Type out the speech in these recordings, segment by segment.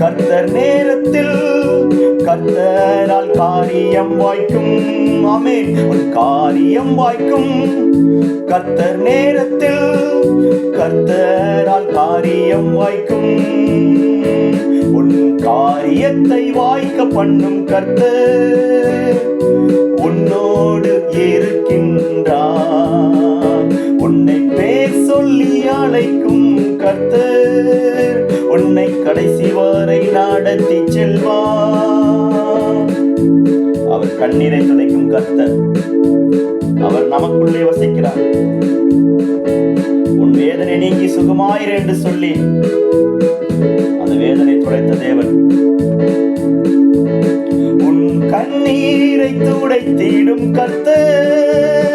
கர்த்தர் நேரத்தில் கர்த்தரால் காரியம் வாய்க்கும். ஆமே உன் காரியம் வாய்க்கும். கர்த்தர் நேரத்தில் கர்த்தரால் காரியம் வாய்க்கும். உன் காரியத்தை வாய்க்க பண்ணும் கர்த்தர் உன்னோடு இருக்கின்றார். உன்னை பேர் சொல்லி அழைக்கும் உன்னை கடைசி வரை நடத்தி செல்வார் அவர் கண்ணீரை துடைக்கும் கர்த்தர். அவர் நமக்குள்ளே வசிக்கிறார். உன் வேதனை நீங்கி சுகமாயிரு என்று சொல்லி அந்த வேதனை துடைத்த தேவன். உன் கண்ணீரை துடைத்திடும் கர்த்தர்.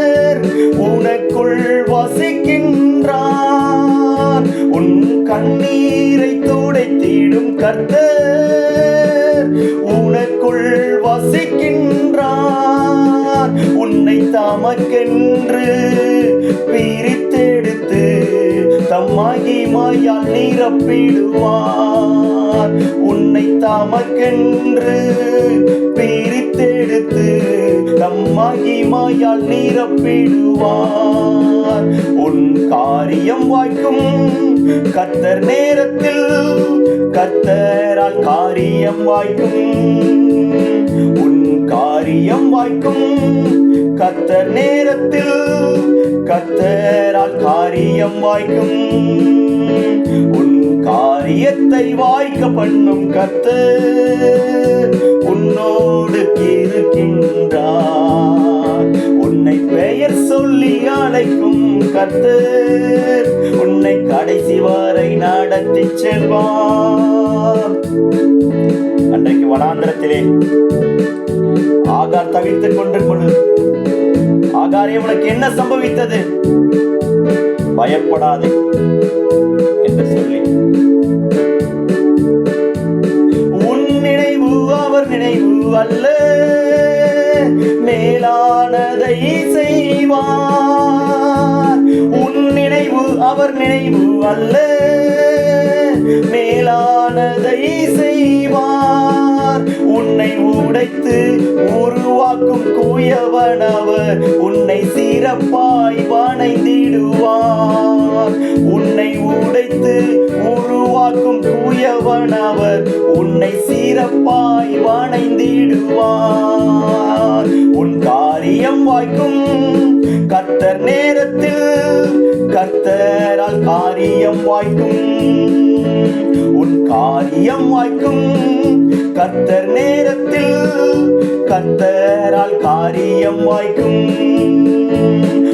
கர்த்தர் உனக்குள் வசிக்கின்றார். உன்னை தமக்கென்று பிரித்தெடுத்து தம்மாகிமாயால் நிரப்பிடுவார். உன்னை தமக்கென்று பிரித்தெடுத்து தம்மாகிமாயால் நிரப்பிடுவார். உன் காரியம் வாய்க்கும் கத்தர் நேரத்தில் கத்தரால் காரியம் வாய்க்கும். உன் காரியம் வாய்க்கும். கத்தர் நேரத்தில் கத்தரால் காரியம் வாய்க்கும். உன் காரியத்தை வாய்க்க பண்ணும் கத்தர் உன்னோடு இருக்கின்றார். உன்னை பெயர் சொல்லி அழைக்கும் கர்த்தர் உன் கடைசி வரை நடத்தி செல்வார். அன்றைக்கு வனாந்திரத்திலே ஆகார் தவித்துக் கொண்டு கொடு ஆகாரே உனக்கு என்ன சம்பவித்தது? பயப்படாதே என்று சொல்லி. உன் நினைவு அவர் நினைவு அல்ல மேலானதை செய்வார். உன் நினைவு அவர் நினைவு அல்ல. மேலானதை செய்வார். உன்னை உடைத்து உருவாக்கும் கூயவனவர். உன்னை சிறப்பாய் வணைந்திடுவார். உன்னை உடைத்து உருவாக்கும் கூயவனவர். உன்னை சிறப்பாய் வணைந்திடுவார். உன் காரியம் வாய்க்கும் கர்த்தர் நேரத்தில் கர்த்தரால் காரியம் வாய்க்கும். உன் காரியம் வாய்க்கும். கர்த்தர் நேரத்தில் கர்த்தரால் காரியம் வாய்க்கும்.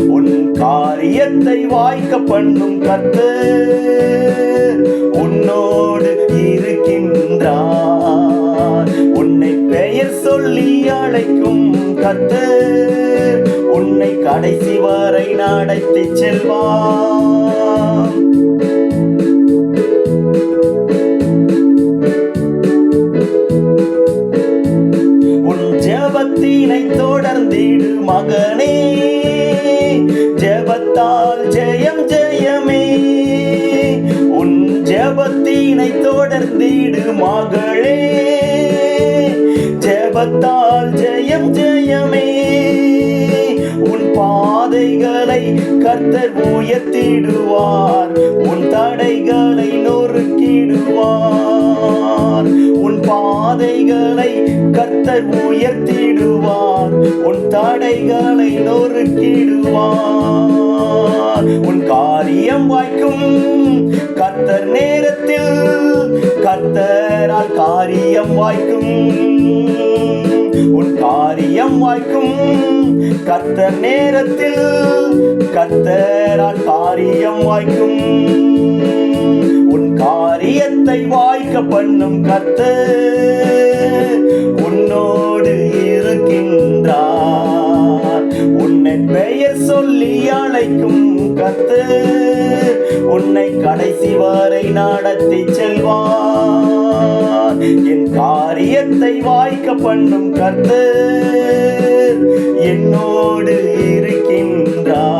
உன் காரியத்தை வாய்க்க பண்ணும் கர்த்தர் உன்னோடு இருக்கின்றார். உன்னை பெயர் சொல்லி அழைக்கும் கர்த்தர் கடைசி வரை நடத்தி செல்வார். உன் ஜபத்தினை தொடர்ந்திடு மகனே. ஜபத்தால் ஜெயம் ஜெயமே. உன் ஜபத்தினை தொடர்ந்திடு மகளே. ஜபத்தால் ஜெயம் ஜெயம் கர்த்தர் உயர்த்திடுவார். உன் தடைகளை நொறுக்கிடுவார். உன் பாதைகளை கர்த்தர் உயர்த்திடுவார். உன் தடைகளை நொறுக்கிடுவார். உன் காரியம் வாய்க்கும் கர்த்தர் நேரத்தில் கர்த்தரால் காரியம் வாய்க்கும். உன் காரியம் வாய்க்கும். கத்த நேரத்தில் கத்தரால் காரியம் வாய்க்கும். உன் காரியத்தை வாய்க்க பண்ணும் கத்த உன்னோடு இருக்கின்றார். உன்னை பெயர் சொல்லி அழைக்கும் கத்து உன்னை கடைசி வரை நடத்தி செல்வார். என் காரியத்தை வாய்க்க பண்ணும் கர்த்தர் என்னோடு இருக்கின்றார்.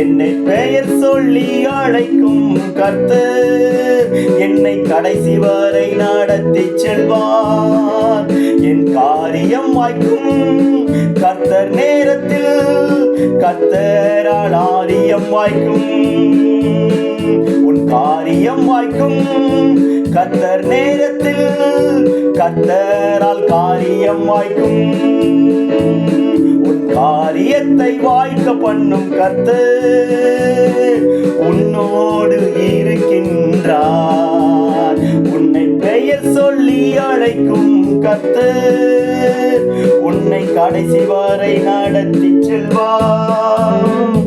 என்னை பெயர் சொல்லி அழைக்கும் கர்த்தர் என்னை கடைசி வரை நடத்தி செல்வார். என் காரியம் வாய்க்கும் கர்த்தர் நேரத்தில் கர்த்தரால் காரியம் வாய்க்கும். உன் காரியம் வாய்க்கும். கத்தர் நேரத்தில் கத்தரால் காரியம் வாய்க்கும். உன் காரியத்தை வாய்க்க பண்ணும் கர்த்தர் உன்னோடு இருக்கின்றார். உன்னை பெயர் சொல்லி அழைக்கும் கர்த்தர் உன்னை கடைசி வரை நடத்தி செல்வார்.